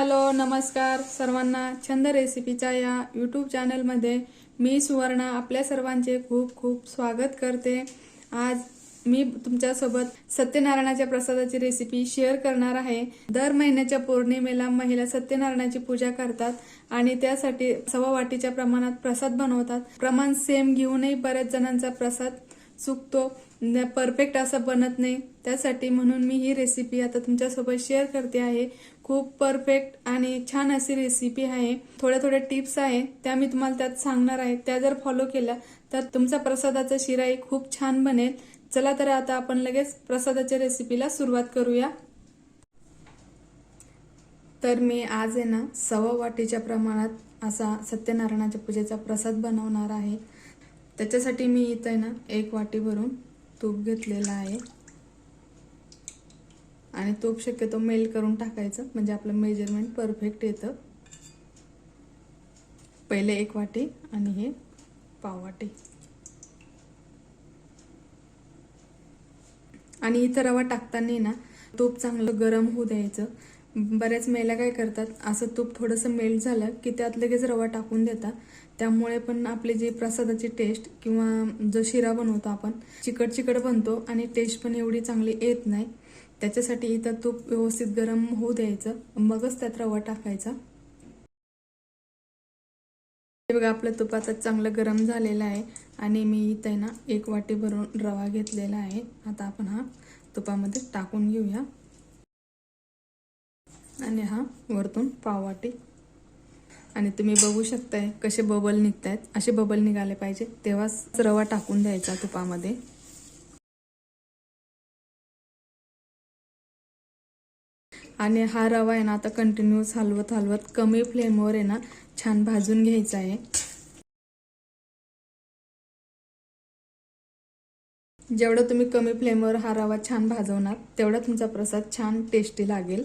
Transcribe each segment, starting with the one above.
Hello नमस्कार सर्वांना छंद रेसिपीच्या या यूट्यूब चॅनलमध्ये मी सुवर्णा आपल्या सर्वांचे खूप खूप स्वागत करते. आज मी तुमच्यासोबत सत्यनारायणाच्या प्रसादाची रेसिपी शेअर करणार आहे. दर महिन्याच्या पौर्णिमेला महिला सत्यनारायणाची पूजा करतात आणि त्यासाठी सव्वा वाटीच्या प्रमाणात प्रसाद बनवतात. प्रमाण सेम घेऊनही बऱ्याच जणांचा प्रसाद चुकतो. परफेक्ट असं बनत नाही. त्यासाठी म्हणून मी ही रेसिपी आता तुमच्यासोबत शेअर करते आहे. खूप परफेक्ट आणि छान अशी रेसिपी आहे. थोड्या थोड्या टिप्स आहे. त्या मी तुम्हाला त्यात सांगणार आहे. त्या जर फॉलो केल्या तर तुमचा प्रसादाचा शिराई खूप छान बनेल. चला तर आता आपण लगेच प्रसादाच्या रेसिपीला सुरुवात करूया. तर मी आज आहे ना सव्वा वाटीच्या प्रमाणात असा सत्यनारायणाच्या पूजेचा प्रसाद बनवणार आहे. त्याच्यासाठी मी इथं ना एक वाटी भरून तूप घेतलेलं आहे. आणि तूप शक्यतो मेल्ट करून टाकायचं म्हणजे आपलं मेजरमेंट परफेक्ट येतं. पहिले एक वाटी आणि हे पाव वाटी. आणि इथं रवा टाकताना ना तूप चांगलं गरम होऊ द्यायचं. बऱ्याच महिला काय करतात असं तूप थोडंसं मेल्ट झालं की त्यात लगेच रवा टाकून देतात. त्यामुळे पण आपली जी प्रसादाची टेस्ट किंवा जो शिरा बनवतो आपण चिकट चिकट बनतो आणि टेस्ट पण एवढी चांगली येत नाही. त्याच्यासाठी इथं तूप व्यवस्थित गरम होऊ द्यायचं. मगच त्यात रवा टाकायचा. हे बघा आपलं तूप आता चांगलं गरम झालेलं आहे आणि मी इथं ना एक वाटी भरून रवा घेतलेला आहे. आता आपण हा तुपामध्ये टाकून घेऊया. आणि हा वरतून पाववाटी. आणि तुम्ही बघू शकताय कसे बबल निघत आहेत असे बबल निघाले पाहिजे. तेव्हाच रवा टाकून द्यायचा तुपामध्ये. आणि हा रवा आहे ना आता कंटिन्यूस हलवत हलवत कमी फ्लेमवर आहे ना छान भाजून घ्यायचा आहे. जेवढं तुम्ही कमी फ्लेमवर हा रवा छान भाजवणार तेवढा तुमचा प्रसाद छान टेस्टी लागेल.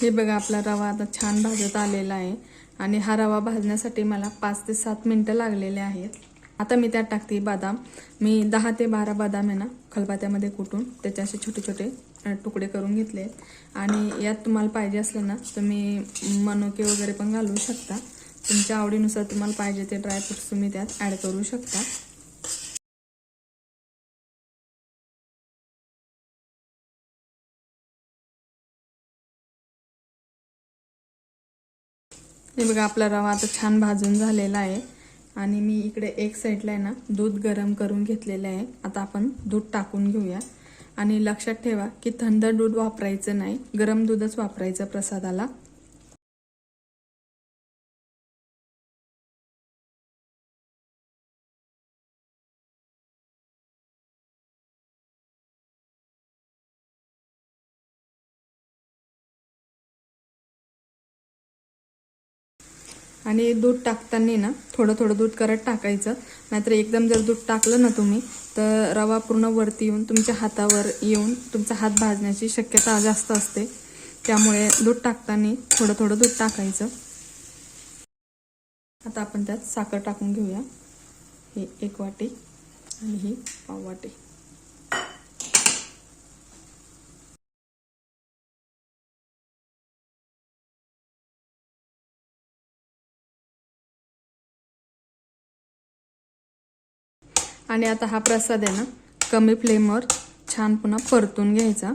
हे बघा आपला रवा आता छान भाजत आलेला आहे. आणि हा रवा भाजण्यासाठी मला पाच ते सात मिनटं लागलेले आहेत. आता मी त्यात टाकते बदाम. मी दहा ते बारा बदाम आहे ना खलबात्यामध्ये कुटून त्याचे असे छोटे छोटे तुकडे करून घेतले आणि यात तुम्हाला पाहिजे असलं ना तुम्ही मनोके वगैरे पण घालू शकता. तुमच्या आवडीनुसार तुम्हाला पाहिजे ते ड्रायफ्रुट्स तुम्ही त्यात ॲड करू शकता. हे बघा आपला रवा आता छान भाजून झालेला आहे. आणि मी इकडे एक साईडला आहे ना दूध गरम करून घेतलेलं आहे. आता आपण दूध टाकून घेऊया. आणि लक्षात ठेवा की थंड दूध वापरायचं नाही. गरम दूधच वापरायचं प्रसादाला. आणि दूध टाकताना ना थोडं थोडं दूध करत टाकायचं. नाहीतर एकदम जर दूध टाकलं ना तुम्ही तर रवा पूर्ण वरती येऊन तुमच्या हातावर येऊन तुमचा हात भाजण्याची शक्यता जास्त असते. त्यामुळे दूध टाकताना थोडं थोडं दूध टाकायचं. आता आपण त्यात साखर टाकून घेऊया. ही एक वाटी आणि ही पाव वाटी. आणि आता हा प्रसाद आहे ना कमी फ्लेमवर छान पुन्हा परतून घ्यायचा.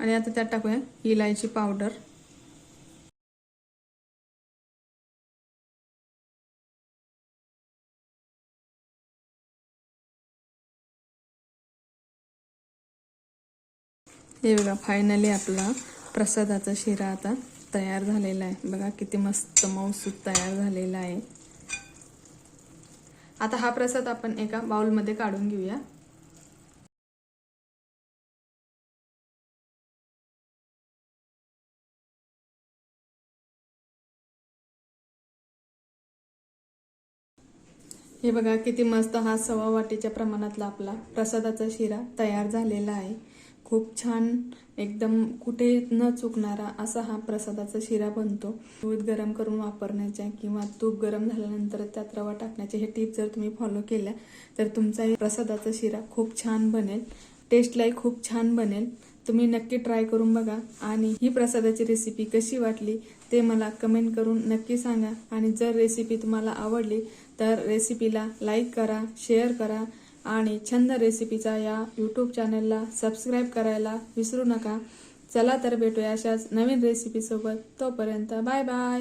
आणि आता त्यात टाकूया इलायची पावडर. हे बघा फायनली आपला प्रसादाचा शिरा आता तयार झालेला आहे. बघा किती मस्त मौसूद तयार झालेला आहे. आता हा प्रसाद आपण एका बाउलमध्ये काढून घेऊया. हे बघा किती मस्त हा सव्वा वाटीच्या प्रमाणातला आपला प्रसादाचा शिरा तयार झालेला आहे. खूप छान एकदम कुठे न चुकणारा असा हा प्रसादाचा शिरा बनतो. दूध गरम करून वापरण्याच्या किंवा तूप गरम झाल्यानंतर त्यात रवा टाकण्याचे हे टिप जर तुम्ही फॉलो केल्या तर तुमचाही प्रसादाचा शिरा खूप छान बनेल. टेस्टलाही खूप छान बनेल. तुम्ही नक्की ट्राय करून बघा. आणि ही प्रसादाची रेसिपी कशी वाटली ते मला कमेंट करून नक्की सांगा. आणि जर रेसिपी तुम्हाला आवडली तर रेसिपीला लाईक करा शेअर करा. आणि छंद रेसिपीचा या यूट्यूब चॅनलला सबस्क्राईब करायला विसरू नका. चला तर भेटूया अशाच नवीन रेसिपीसोबत तोपर्यंत बाय बाय